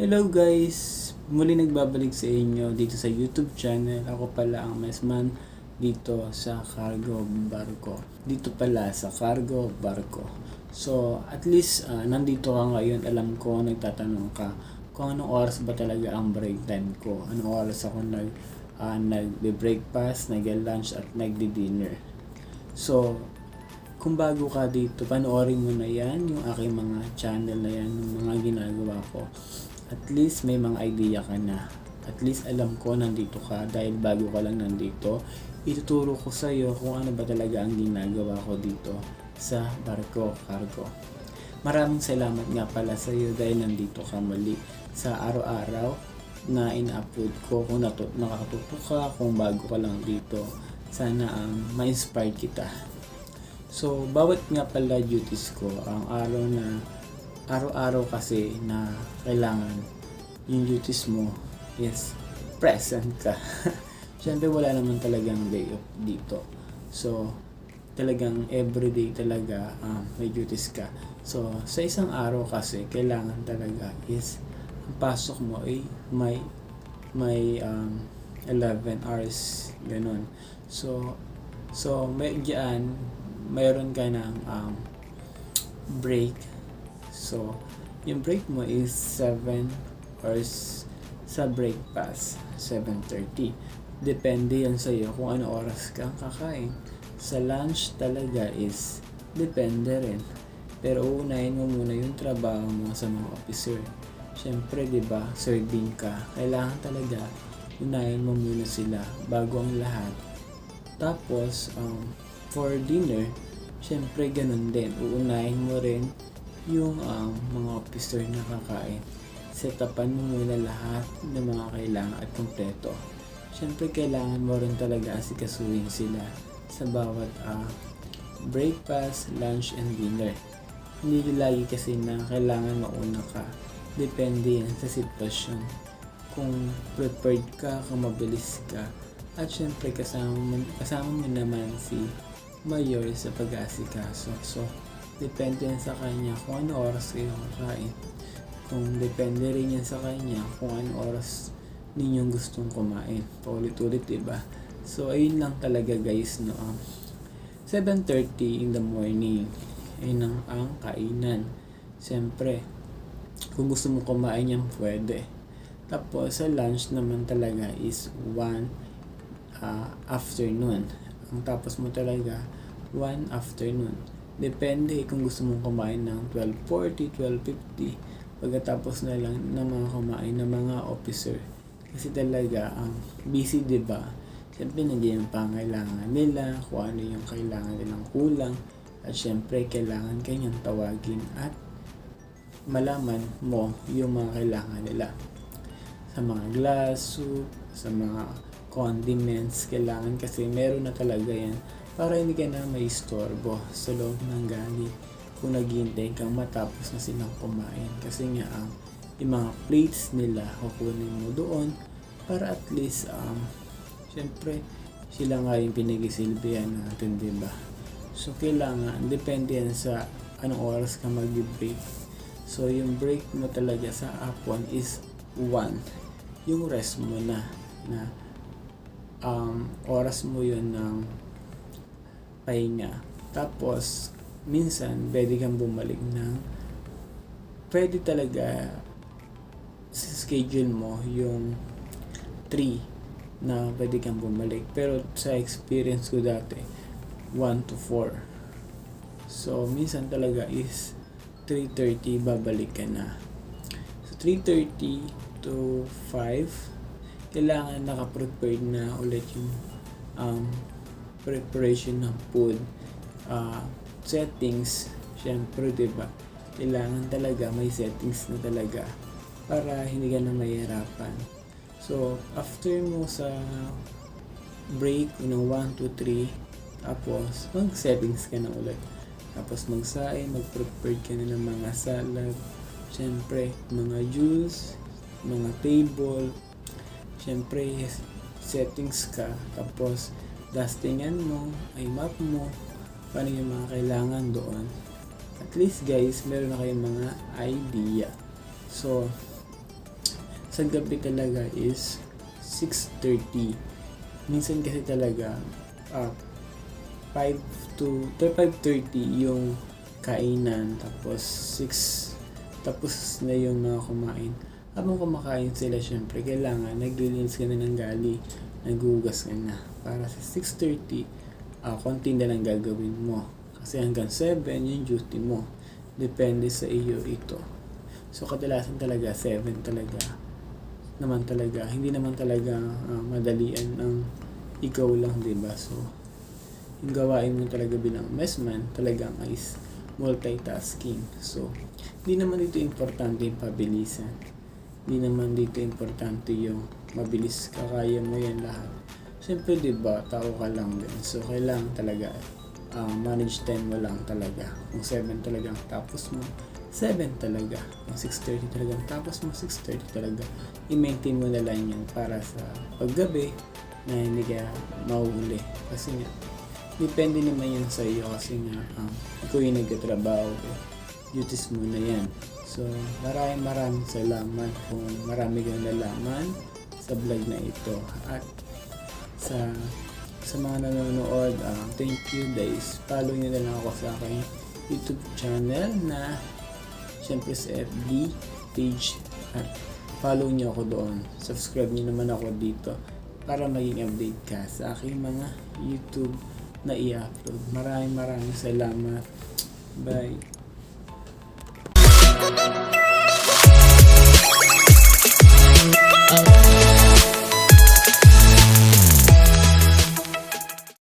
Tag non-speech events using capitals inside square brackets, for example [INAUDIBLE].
Hello guys! Muli nagbabalik sa inyo dito sa YouTube channel. Ako pala ang Mesman dito sa Cargo Barko. Dito pala sa Cargo Barko. So, at least ah, nandito ka ngayon. Alam ko, nagtatanong ka kung anong oras ba talaga ang break time ko. Anong oras ako nag, ah, nagbe-breakfast, nag-lunch at nagdi-dinner. So, kung bago ka dito, panoorin mo na yan, yung aking mga channel na yan, yung mga ginagawa ko. At least may mga idea ka na. At least alam ko nandito ka dahil bago ka lang nandito. Ituturo ko sa iyo kung ano ba talaga ang ginagawa ko dito sa Barko Cargo. Maraming salamat nga pala sa iyo dahil nandito ka muli sa araw-araw na ina-upload ko kung natu- nakatuto ka, kung bago ka lang dito. Sana ang ma-inspire kita. So, bawat nga pala duties ko, ang araw na, araw-araw kasi na kailangan yung duties mo is present ka. [LAUGHS] Siyempre, wala naman talagang day off dito. So, talagang everyday talaga um, may duties ka. So, sa isang araw kasi, kailangan talaga is, ang pasok mo ay may, may um, 11 hours, ganun. So, so may diyan, mayroon ka ng um, break. So, yung break mo is 7 hours sa break pass, 7.30. Depende yan sa iyo kung ano oras kang kakain. Sa lunch talaga is depende rin. Pero uunahin mo muna yung trabaho mo sa mga officer. Siyempre, di ba, serving ka. Kailangan talaga unahin mo muna sila bago ang lahat. Tapos, um, for dinner, syempre ganun din. Uunahin mo rin yung um, mga officer na kakain. Setapan mo muna lahat ng mga kailangan at kompleto. Syempre kailangan mo rin talaga asikasuhin sila sa bawat ah, breakfast, lunch, and dinner. Hindi lagi kasi na kailangan mauna ka. Depende yan sa sitwasyon. Kung prepared ka, kung mabilis ka, at syempre kasama kasama mo naman si Mayor sa pag-aasikaso. So, depende yan sa kanya kung ano oras kayo kakain. Kung depende rin yan sa kanya kung ano oras ninyong gustong kumain. Paulit-ulit, diba? So, ayun lang talaga guys, no? Um, 7.30 in the morning, ayun ang, ang kainan. Siyempre, kung gusto mo kumain yan, pwede. Tapos, sa lunch naman talaga is 1 ah, afternoon. Ang tapos mo talaga, 1 afternoon. Depende kung gusto mong kumain ng 12.40, 12.50. Pagkatapos na lang ng mga kumain ng mga officer. Kasi talaga, ang busy, di ba? Siyempre, nandiyan yung pangailangan nila, kung ano yung kailangan nilang kulang. At siyempre, kailangan kanyang tawagin at malaman mo yung mga kailangan nila. Sa mga glass, soup, sa mga condiments, kailangan kasi meron na talaga yan para hindi ka na may istorbo sa loob ng gali kung naghihintay kang matapos na silang kumain. Kasi nga, ang yung mga plates nila, kukunin mo doon para at least, um, syempre, sila nga yung pinagisilbihan natin, di ba? So, kailangan, depende yan sa anong oras ka mag-break. So, yung break mo talaga sa hapon is 1. Yung rest mo na, na um, oras mo yun ng pahinga. Tapos, minsan, pwede kang bumalik ng pwede talaga schedule mo yung 3 na pwede kang bumalik. Pero sa experience ko dati, 1 to 4. So, minsan talaga is 3.30 babalik ka na. So, 3.30 to 5, kailangan naka-prepared na ulit yung um, preparation ng food. Uh, settings, syempre, di ba? Kailangan talaga may settings na talaga para hindi ka na mahirapan. So, after mo sa break, you know, 1, 2, 3, tapos mag-settings ka na ulit. Tapos magsain, mag-prepare ka na ng mga salad, syempre, mga juice, mga table, syempre, settings ka, tapos dustingan mo, ay map mo, paano yung mga kailangan doon. At least guys, meron na kayong mga idea. So, sa gabi talaga is 6.30. Minsan kasi talaga ah, 5 to 5.30 yung kainan tapos 6 tapos na yung mga kumain. Habang kumakain sila syempre kailangan naglilinis ka na ng gali, nagugas ka na. Para sa 6.30 ah konti na lang gagawin mo. Kasi hanggang 7 yung duty mo. Depende sa iyo ito. So kadalasan talaga 7 talaga naman talaga. Hindi naman talaga ah, madalian ang ikaw lang, ba? So yung gawain mo talaga bilang messman talagang is multitasking. So, hindi naman dito importante yung pabilisan. Hindi naman dito importante yung mabilis kakaya mo yan lahat. Siyempre, di ba, tao ka lang din. So, kailangan talaga ah, manage time mo lang talaga. Kung 7 talagang tapos mo, 7 talaga. Kung 6.30 talagang tapos mo, 6.30 talaga. I-maintain mo na lang yan para sa paggabi na hindi ka mahuhuli. Kasi nga, depende naman yun sa iyo kasi nga um, ikaw yung nagkatrabaho duties mo na yan so maraming maraming salamat kung marami kang nalaman sa vlog na ito at sa sa mga nanonood um, thank you guys follow nyo na lang ako sa aking youtube channel na syempre sa FB page at follow nyo ako doon subscribe nyo naman ako dito para maging update ka sa aking mga YouTube na i-upload. Maraming maraming salamat. Bye.